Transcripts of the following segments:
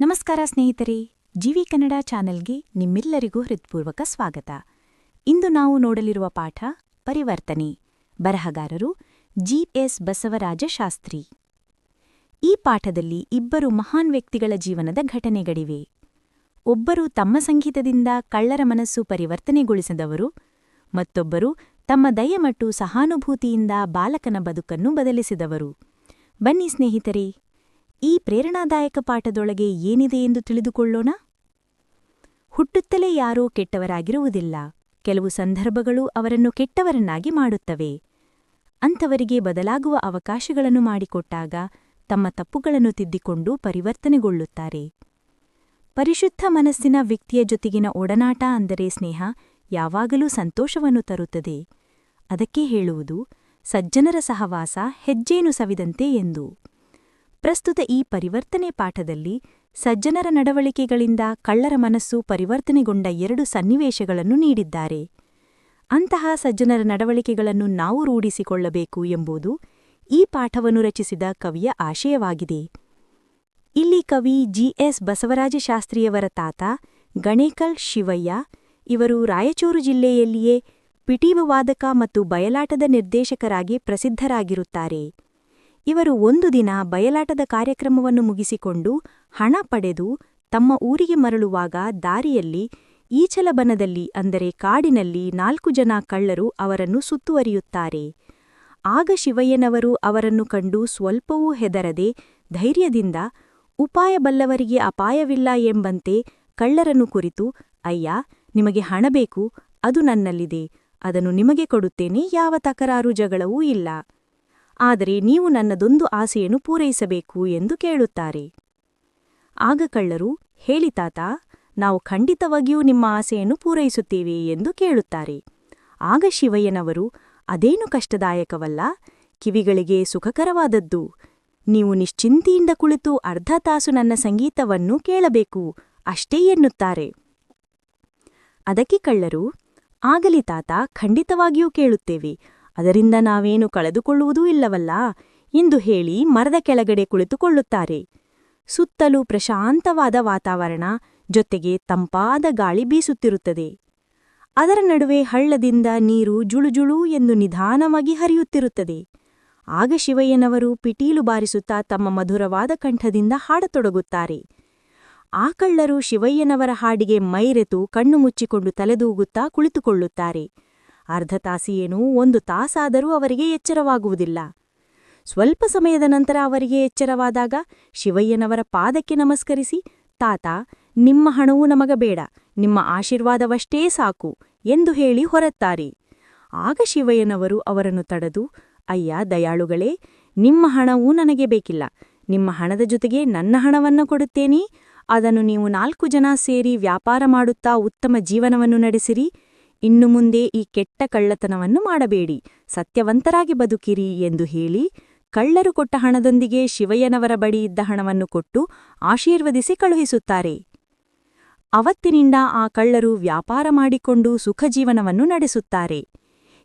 ನಮಸ್ಕಾರ ಸ್ನೇಹಿತರೆ, ಜೀವಿ ಕನ್ನಡ ಚಾನೆಲ್ಗೆ ನಿಮ್ಮೆಲ್ಲರಿಗೂ ಹೃತ್ಪೂರ್ವಕ ಸ್ವಾಗತ. ಇಂದು ನಾವು ನೋಡಲಿರುವ ಪಾಠ ಪರಿವರ್ತನೆ. ಬರಹಗಾರರು ಜಿಎಸ್ ಬಸವರಾಜ ಶಾಸ್ತ್ರಿ. ಈ ಪಾಠದಲ್ಲಿ ಇಬ್ಬರು ಮಹಾನ್ ವ್ಯಕ್ತಿಗಳ ಜೀವನದ ಘಟನೆಗಳಿವೆ. ಒಬ್ಬರು ತಮ್ಮ ಸಂಗೀತದಿಂದ ಕಳ್ಳರ ಮನಸ್ಸು ಪರಿವರ್ತನೆಗೊಳಿಸಿದವರು, ಮತ್ತೊಬ್ಬರು ತಮ್ಮ ದಯಮಟ್ಟು ಸಹಾನುಭೂತಿಯಿಂದ ಬಾಲಕನ ಬದುಕನ್ನು ಬದಲಿಸಿದವರು. ಬನ್ನಿ ಸ್ನೇಹಿತರೆ ಈ ಪ್ರೇರಣಾದಾಯಕ ಪಾಠದೊಳಗೆ ಏನಿದೆ ಎಂದು ತಿಳಿದುಕೊಳ್ಳೋಣ? ಹುಟ್ಟುತ್ತಲೇ ಯಾರೂ ಕೆಟ್ಟವರಾಗಿರುವುದಿಲ್ಲ. ಕೆಲವು ಸಂದರ್ಭಗಳು ಅವರನ್ನು ಕೆಟ್ಟವರನ್ನಾಗಿ ಮಾಡುತ್ತವೆ. ಅಂಥವರಿಗೆ ಬದಲಾಗುವ ಅವಕಾಶಗಳನ್ನು ಮಾಡಿಕೊಟ್ಟಾಗ ತಮ್ಮ ತಪ್ಪುಗಳನ್ನು ತಿದ್ದಿಕೊಂಡು ಪರಿವರ್ತನೆಗೊಳ್ಳುತ್ತಾರೆ. ಪರಿಶುದ್ಧ ಮನಸ್ಸಿನ ವ್ಯಕ್ತಿಯ ಜೊತೆಗಿನ ಒಡನಾಟ ಅಂದರೆ ಸ್ನೇಹ ಯಾವಾಗಲೂ ಸಂತೋಷವನ್ನು ತರುತ್ತದೆ. ಅದಕ್ಕೆ ಹೇಳುವುದು, ಸಜ್ಜನರ ಸಹವಾಸ ಹೆಜ್ಜೇನು ಸವಿದಂತೆ ಎಂದು. ಪ್ರಸ್ತುತ ಈ ಪರಿವರ್ತನೆ ಪಾಠದಲ್ಲಿ ಸಜ್ಜನರ ನಡವಳಿಕೆಗಳಿಂದ ಕಳ್ಳರ ಮನಸ್ಸು ಪರಿವರ್ತನೆಗೊಂಡ ಎರಡು ಸನ್ನಿವೇಶಗಳನ್ನು ನೀಡಿದ್ದಾರೆ. ಅಂತಹ ಸಜ್ಜನರ ನಡವಳಿಕೆಗಳನ್ನು ನಾವು ರೂಢಿಸಿಕೊಳ್ಳಬೇಕು ಎಂಬುದು ಈ ಪಾಠವನ್ನು ರಚಿಸಿದ ಕವಿಯ ಆಶಯವಾಗಿದೆ. ಇಲ್ಲಿ ಕವಿ ಜಿಎಸ್ ಬಸವರಾಜ ಶಾಸ್ತ್ರಿಯವರ ತಾತ ಗಣೇಕಲ್ ಶಿವಯ್ಯ ಇವರು ರಾಯಚೂರು ಜಿಲ್ಲೆಯಲ್ಲಿಯೇ ಪಿಟೀಲು ವಾದಕ ಮತ್ತು ಬಯಲಾಟದ ನಿರ್ದೇಶಕರಾಗಿ ಪ್ರಸಿದ್ಧರಾಗಿರುತ್ತಾರೆ. ಇವರು ಒಂದು ದಿನ ಬಯಲಾಟದ ಕಾರ್ಯಕ್ರಮವನ್ನು ಮುಗಿಸಿಕೊಂಡು ಹಣ ಪಡೆದು ತಮ್ಮ ಊರಿಗೆ ಮರಳುವಾಗ ದಾರಿಯಲ್ಲಿ ಈಚಲಬನದಲ್ಲಿ ಅಂದರೆ ಕಾಡಿನಲ್ಲಿ ನಾಲ್ಕು ಜನ ಕಳ್ಳರು ಅವರನ್ನು ಸುತ್ತುವರಿಯುತ್ತಾರೆ. ಆಗ ಶಿವಯ್ಯನವರು ಅವರನ್ನು ಕಂಡು ಸ್ವಲ್ಪವೂ ಹೆದರದೆ ಧೈರ್ಯದಿಂದ ಉಪಾಯ ಬಲ್ಲವರಿಗೆ ಅಪಾಯವಿಲ್ಲ ಎಂಬಂತೆ ಕಳ್ಳರನ್ನು ಕುರಿತು ಅಯ್ಯ, ನಿಮಗೆ ಹಣ ಬೇಕು, ಅದು ನನ್ನಲ್ಲಿದೆ, ಅದನ್ನು ನಿಮಗೆ ಕೊಡುತ್ತೇನೆ, ಯಾವ ತಕರಾರು ಜಗಳವೂ ಇಲ್ಲ. ಆದರೆ ನೀವು ನನ್ನದೊಂದು ಆಸೆಯನ್ನು ಪೂರೈಸಬೇಕು ಎಂದು ಕೇಳುತ್ತಾರೆ. ಆಗ ಕಳ್ಳರು, ಹೇಳಿ ತಾತ, ನಾವು ಖಂಡಿತವಾಗಿಯೂ ನಿಮ್ಮ ಆಸೆಯನ್ನು ಪೂರೈಸುತ್ತೇವೆ ಎಂದು ಕೇಳುತ್ತಾರೆ. ಆಗ ಶಿವಯ್ಯನವರು, ಅದೇನು ಕಷ್ಟದಾಯಕವಲ್ಲ, ಕಿವಿಗಳಿಗೆ ಸುಖಕರವಾದದ್ದು. ನೀವು ನಿಶ್ಚಿಂತೆಯಿಂದ ಕುಳಿತು ಅರ್ಧ ತಾಸು ನನ್ನ ಸಂಗೀತವನ್ನು ಕೇಳಬೇಕು, ಅಷ್ಟೇ ಎನ್ನುತ್ತಾರೆ. ಅದಕ್ಕೆ ಕಳ್ಳರು, ಆಗಲಿ ತಾತ, ಖಂಡಿತವಾಗಿಯೂ ಕೇಳುತ್ತೇವೆ. ಅದರಿಂದ ನಾವೇನು ಕಳೆದುಕೊಳ್ಳುವುದೂ ಇಲ್ಲವಲ್ಲ? ಎಂದು ಹೇಳಿ ಮರದ ಕೆಳಗಡೆ ಕುಳಿತುಕೊಳ್ಳುತ್ತಾರೆ. ಸುತ್ತಲೂ ಪ್ರಶಾಂತವಾದ ವಾತಾವರಣ, ಜೊತೆಗೆ ತಂಪಾದ ಗಾಳಿ ಬೀಸುತ್ತಿರುತ್ತದೆ. ಅದರ ನಡುವೆ ಹಳ್ಳದಿಂದ ನೀರು ಜುಳುಜುಳು ಎಂದು ನಿಧಾನವಾಗಿ ಹರಿಯುತ್ತಿರುತ್ತದೆ. ಆಗ ಶಿವಯ್ಯನವರು ಪಿಟೀಲು ಬಾರಿಸುತ್ತಾ ತಮ್ಮ ಮಧುರವಾದ ಕಂಠದಿಂದ ಹಾಡತೊಡಗುತ್ತಾರೆ. ಆ ಕಳ್ಳರು ಶಿವಯ್ಯನವರ ಹಾಡಿಗೆ ಮೈರೆತು ಕಣ್ಣು ಮುಚ್ಚಿಕೊಂಡು ತಲೆದೂಗುತ್ತಾ ಕುಳಿತುಕೊಳ್ಳುತ್ತಾರೆ. ಅರ್ಧ ತಾಸಿಯೇನೂ ಒಂದು ತಾಸಾದರೂ ಅವರಿಗೆ ಎಚ್ಚರವಾಗುವುದಿಲ್ಲ. ಸ್ವಲ್ಪ ಸಮಯದ ನಂತರ ಅವರಿಗೆ ಎಚ್ಚರವಾದಾಗ ಶಿವಯ್ಯನವರ ಪಾದಕ್ಕೆ ನಮಸ್ಕರಿಸಿ, ತಾತ, ನಿಮ್ಮ ಹಣವೂ ನಮಗ ಬೇಡ, ನಿಮ್ಮ ಆಶೀರ್ವಾದವಷ್ಟೇ ಸಾಕು ಎಂದು ಹೇಳಿ ಹೊರತ್ತಾರೆ ಆಗ ಶಿವಯ್ಯನವರು ಅವರನ್ನು ತಡೆದು, ಅಯ್ಯ, ದಯಾಳುಗಳೇ, ನಿಮ್ಮ ಹಣವೂ ನನಗೆ ಬೇಕಿಲ್ಲ. ನಿಮ್ಮ ಹಣದ ಜೊತೆಗೆ ನನ್ನ ಹಣವನ್ನು ಕೊಡುತ್ತೇನೆ. ಅದನ್ನು ನೀವು ನಾಲ್ಕು ಜನ ಸೇರಿ ವ್ಯಾಪಾರ ಮಾಡುತ್ತಾ ಉತ್ತಮ ಜೀವನವನ್ನು ನಡೆಸಿರಿ. ಇನ್ನು ಮುಂದೆ ಈ ಕೆಟ್ಟ ಕಳ್ಳತನವನ್ನು ಮಾಡಬೇಡಿ. ಸತ್ಯವಂತರಾಗಿ ಬದುಕಿರಿ ಎಂದು ಹೇಳಿ ಕಳ್ಳರು ಕೊಟ್ಟ ಹಣದೊಂದಿಗೆ ಶಿವಯ್ಯನವರ ಬಳಿ ಇದ್ದ ಹಣವನ್ನು ಕೊಟ್ಟು ಆಶೀರ್ವದಿಸಿ ಕಳುಹಿಸುತ್ತಾರೆ. ಅವತ್ತಿನಿಂದ ಆ ಕಳ್ಳರು ವ್ಯಾಪಾರ ಮಾಡಿಕೊಂಡು ಸುಖ ಜೀವನವನ್ನು ನಡೆಸುತ್ತಾರೆ.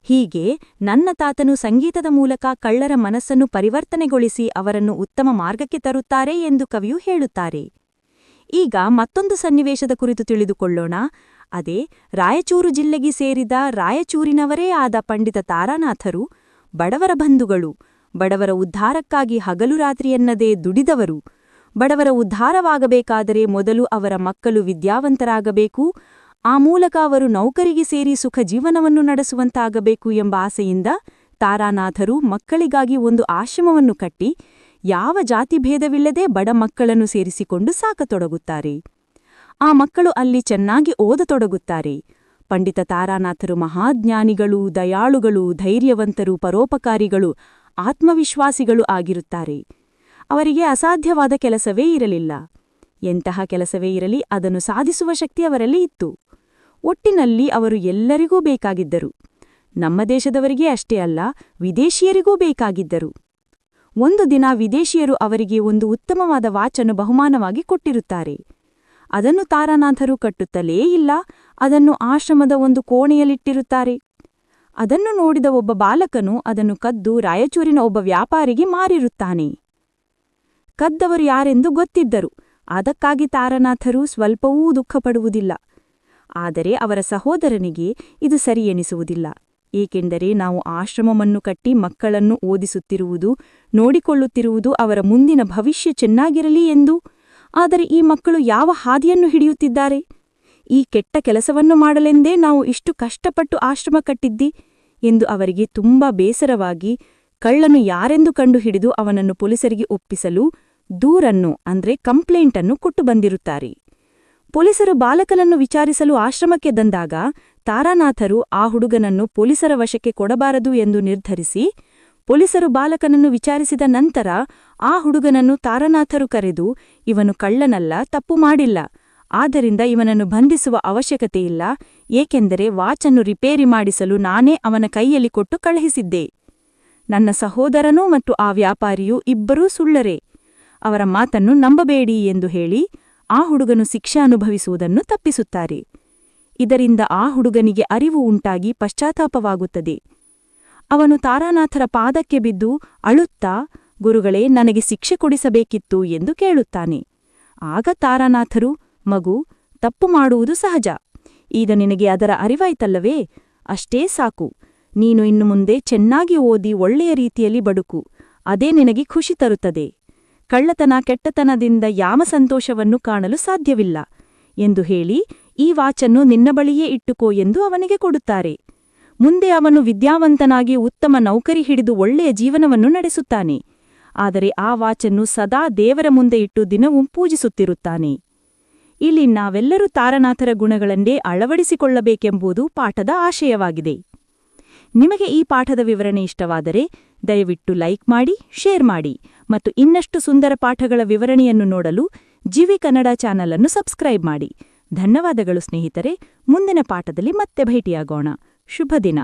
ಹೀಗೆ ನನ್ನ ತಾತನು ಸಂಗೀತದ ಮೂಲಕ ಕಳ್ಳರ ಮನಸ್ಸನ್ನು ಪರಿವರ್ತನೆಗೊಳಿಸಿ ಅವರನ್ನು ಉತ್ತಮ ಮಾರ್ಗಕ್ಕೆ ತರುತ್ತಾರೆ ಎಂದು ಕವಿಯು ಹೇಳುತ್ತಾರೆ. ಈಗ ಮತ್ತೊಂದು ಸನ್ನಿವೇಶದ ಕುರಿತು ತಿಳಿದುಕೊಳ್ಳೋಣ. ಅದೇ ರಾಯಚೂರು ಜಿಲ್ಲೆಗೆ ಸೇರಿದ ರಾಯಚೂರಿನವರೇ ಆದ ಪಂಡಿತ ತಾರಾನಾಥರು, ಬಡವರ ಬಂಧುಗಳು, ಬಡವರ ಉದ್ಧಾರಕ್ಕಾಗಿ ಹಗಲು ರಾತ್ರಿಯನ್ನದೇ ದುಡಿದವರು, ಬಡವರ ಉದ್ಧಾರವಾಗಬೇಕಾದರೆ ಮೊದಲು ಅವರ ಮಕ್ಕಳು ವಿದ್ಯಾವಂತರಾಗಬೇಕು, ಆ ಮೂಲಕ ಅವರು ನೌಕರಿಗೆ ಸೇರಿ ಸುಖ ಜೀವನವನ್ನು ನಡೆಸುವಂತಾಗಬೇಕು ಎಂಬ ಆಸೆಯಿಂದ ತಾರಾನಾಥರು ಮಕ್ಕಳಿಗಾಗಿ ಒಂದು ಆಶ್ರಮವನ್ನು ಕಟ್ಟಿ, ಯಾವ ಜಾತಿಭೇದವಿಲ್ಲದೆ ಬಡ ಮಕ್ಕಳನ್ನು ಸೇರಿಸಿಕೊಂಡು ಸಾಕತೊಡಗುತ್ತಾರೆ. ಆ ಮಕ್ಕಳು ಅಲ್ಲಿ ಚೆನ್ನಾಗಿ ಓದತೊಡಗುತ್ತಾರೆ. ಪಂಡಿತ ತಾರಾನಾಥರು ಮಹಾಜ್ಞಾನಿಗಳು, ದಯಾಳುಗಳು, ಧೈರ್ಯವಂತರು, ಪರೋಪಕಾರಿಗಳು, ಆತ್ಮವಿಶ್ವಾಸಿಗಳು ಆಗಿರುತ್ತಾರೆ. ಅವರಿಗೆ ಅಸಾಧ್ಯವಾದ ಕೆಲಸವೇ ಇರಲಿಲ್ಲ. ಎಂತಹ ಕೆಲಸವೇ ಇರಲಿ, ಅದನ್ನು ಸಾಧಿಸುವ ಶಕ್ತಿ ಅವರಲ್ಲಿ ಇತ್ತು. ಒಟ್ಟಿನಲ್ಲಿ ಅವರು ಎಲ್ಲರಿಗೂ ಬೇಕಾಗಿದ್ದರು. ನಮ್ಮ ದೇಶದವರಿಗೆ ಅಷ್ಟೇ ಅಲ್ಲ, ವಿದೇಶಿಯರಿಗೂ ಬೇಕಾಗಿದ್ದರು. ಒಂದು ದಿನ ವಿದೇಶಿಯರು ಅವರಿಗೆ ಒಂದು ಉತ್ತಮವಾದ ವಾಚನ್ನು ಬಹುಮಾನವಾಗಿ ಕೊಟ್ಟಿರುತ್ತಾರೆ. ಅದನ್ನು ತಾರಾನಾಥರು ಕಟ್ಟುತ್ತಲೇ ಇಲ್ಲ. ಅದನ್ನು ಆಶ್ರಮದ ಒಂದು ಕೋಣೆಯಲ್ಲಿಟ್ಟಿರುತ್ತಾರೆ. ಅದನ್ನು ನೋಡಿದ ಒಬ್ಬ ಬಾಲಕನು ಅದನ್ನು ಕದ್ದು ರಾಯಚೂರಿನ ಒಬ್ಬ ವ್ಯಾಪಾರಿಗೆ ಮಾರಿರುತ್ತಾನೆ. ಕದ್ದವರು ಯಾರೆಂದು ಗೊತ್ತಿದ್ದರು. ಅದಕ್ಕಾಗಿ ತಾರನಾಥರು ಸ್ವಲ್ಪವೂ ದುಃಖಪಡುವುದಿಲ್ಲ. ಆದರೆ ಅವರ ಸಹೋದರನಿಗೆ ಇದು ಸರಿ ಎನಿಸುವುದಿಲ್ಲ. ಏಕೆಂದರೆ ನಾವು ಆಶ್ರಮವನ್ನು ಕಟ್ಟಿ ಮಕ್ಕಳನ್ನು ಓದಿಸುತ್ತಿರುವುದು, ನೋಡಿಕೊಳ್ಳುತ್ತಿರುವುದು ಅವರ ಮುಂದಿನ ಭವಿಷ್ಯ ಚೆನ್ನಾಗಿರಲಿ ಎಂದು ಆದರೆ ಈ ಮಕ್ಕಳು ಯಾವ ಹಾದಿಯನ್ನು ಹಿಡಿಯುತ್ತಿದ್ದಾರೆ? ಈ ಕೆಟ್ಟ ಕೆಲಸವನ್ನು ಮಾಡಲೆಂದೇ ನಾವು ಇಷ್ಟು ಕಷ್ಟಪಟ್ಟು ಆಶ್ರಮ ಕಟ್ಟಿದ್ದಿ? ಎಂದು ಅವರಿಗೆ ತುಂಬಾ ಬೇಸರವಾಗಿ, ಕಳ್ಳನು ಯಾರೆಂದು ಕಂಡುಹಿಡಿದು ಅವನನ್ನು ಪೊಲೀಸರಿಗೆ ಒಪ್ಪಿಸಲು ದೂರನ್ನು, ಅಂದ್ರೆ ಕಂಪ್ಲೇಂಟನ್ನು ಕೊಟ್ಟು ಬಂದಿರುತ್ತಾರೆ? ಪೊಲೀಸರು ಬಾಲಕನನ್ನು ವಿಚಾರಿಸಲು ಆಶ್ರಮಕ್ಕೆ ತಂದಾಗ ತಾರಾನಾಥರು ಆ ಹುಡುಗನನ್ನು ಪೊಲೀಸರ ವಶಕ್ಕೆ ಕೊಡಬಾರದು ಎಂದು ನಿರ್ಧರಿಸಿ ಪೊಲೀಸರು ಬಾಲಕನನ್ನು ವಿಚಾರಿಸಿದ ನಂತರ ಆ ಹುಡುಗನನ್ನು ತಾರನಾಥರು ಕರೆದು, ಇವನು ಕಳ್ಳನಲ್ಲ, ತಪ್ಪು ಮಾಡಿಲ್ಲ. ಆದ್ದರಿಂದ ಇವನನ್ನು ಬಂಧಿಸುವ ಅವಶ್ಯಕತೆಯಿಲ್ಲ ಏಕೆಂದರೆ ವಾಚನ್ನು ರಿಪೇರಿ ಮಾಡಿಸಲು ನಾನೇ ಅವನ ಕೈಯಲ್ಲಿ ಕೊಟ್ಟು ಕಳುಹಿಸಿದ್ದೆ. ನನ್ನ ಸಹೋದರನೂ ಮತ್ತು ಆ ವ್ಯಾಪಾರಿಯೂ ಇಬ್ಬರೂ ಸುಳ್ಳರೆ. ಅವರ ಮಾತನ್ನು ನಂಬಬೇಡಿ ಎಂದು ಹೇಳಿ ಆ ಹುಡುಗನು ಶಿಕ್ಷೆ ಅನುಭವಿಸುವುದನ್ನು ತಪ್ಪಿಸುತ್ತಾರೆ. ಇದರಿಂದ ಆ ಹುಡುಗನಿಗೆ ಅರಿವು ಉಂಟಾಗಿ ಪಶ್ಚಾತ್ತಾಪವಾಗುತ್ತದೆ. ಅವನು ತಾರಾನಾಥರ ಪಾದಕ್ಕೆ ಬಿದ್ದು ಅಳುತ್ತಾ, ಗುರುಗಳೇ, ನನಗೆ ಶಿಕ್ಷೆ ಕೊಡಿಸಬೇಕಿತ್ತು ಎಂದು ಕೇಳುತ್ತಾನೆ. ಆಗ ತಾರಾನಾಥರು, ಮಗು, ತಪ್ಪು ಮಾಡುವುದು ಸಹಜ. ಈಗ ನಿನಗೆ ಅದರ ಅರಿವಾಯ್ತಲ್ಲವೇ? ಅಷ್ಟೇ ಸಾಕು. ನೀನು ಇನ್ನು ಮುಂದೆ ಚೆನ್ನಾಗಿ ಓದಿ ಒಳ್ಳೆಯ ರೀತಿಯಲ್ಲಿ ಬಡುಕು ಅದೇ ನಿನಗೆ ಖುಷಿ ತರುತ್ತದೆ. ಕಳ್ಳತನ ಕೆಟ್ಟತನದಿಂದ ಯಾವ ಸಂತೋಷವನ್ನು ಕಾಣಲು ಸಾಧ್ಯವಿಲ್ಲ. ಎಂದು ಹೇಳಿ ಈ ವಾಚನ್ನು ನಿನ್ನ ಬಳಿಯೇ ಇಟ್ಟುಕೋ ಎಂದು ಅವನಿಗೆ ಕೊಡುತ್ತಾರೆ. ಮುಂದೆ ಅವನು ವಿದ್ಯಾವಂತನಾಗಿ ಉತ್ತಮ ನೌಕರಿ ಹಿಡಿದು ಒಳ್ಳೆಯ ಜೀವನವನ್ನು ನಡೆಸುತ್ತಾನೆ. ಆದರೆ ಆ ವಾಚನ್ನು ಸದಾ ದೇವರ ಮುಂದೆ ಇಟ್ಟು ದಿನವೂ ಪೂಜಿಸುತ್ತಿರುತ್ತಾನೆ. ಇಲ್ಲಿ ನಾವೆಲ್ಲರೂ ತಾರನಾಥರ ಗುಣಗಳನ್ನೇ ಅಳವಡಿಸಿಕೊಳ್ಳಬೇಕೆಂಬುದು ಪಾಠದ ಆಶಯವಾಗಿದೆ. ನಿಮಗೆ ಈ ಪಾಠದ ವಿವರಣೆ ಇಷ್ಟವಾದರೆ ದಯವಿಟ್ಟು ಲೈಕ್ ಮಾಡಿ, ಶೇರ್ ಮಾಡಿ ಮತ್ತು ಇನ್ನಷ್ಟು ಸುಂದರ ಪಾಠಗಳ ವಿವರಣೆಯನ್ನು ನೋಡಲು ಜಿವಿ ಕನ್ನಡ ಚಾನಲ್ ಅನ್ನು ಸಬ್ಸ್ಕ್ರೈಬ್ ಮಾಡಿ. ಧನ್ಯವಾದಗಳು ಸ್ನೇಹಿತರೆ, ಮುಂದಿನ ಪಾಠದಲ್ಲಿ ಮತ್ತೆ ಭೇಟಿಯಾಗೋಣ. ಶುಭ ದಿನ